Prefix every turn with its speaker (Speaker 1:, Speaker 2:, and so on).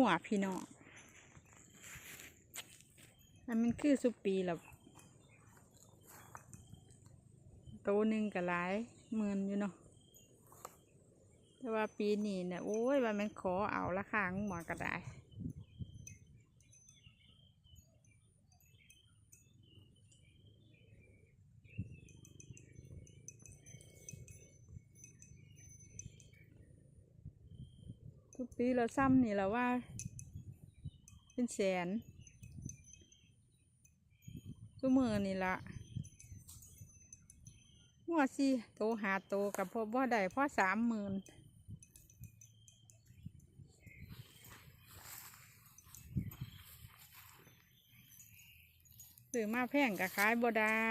Speaker 1: หัวพี่น้องอันมันคือสุปีแล้วโตวหนึ่งก็หลายหมื่นอยู่เนาะแต่ว่าปีนี้เนี่ยโอ้ยว่ามันขอเอาราคางหมอก็ได้ ทุกปีเราซ้ำนี่เราว่า เป็นแสนทุกมือนี่ละหัวสิโตหาโตกับพ่อบ่ได้พ่อสามหมื่นซื้อมาแพงกับขายบ่ได้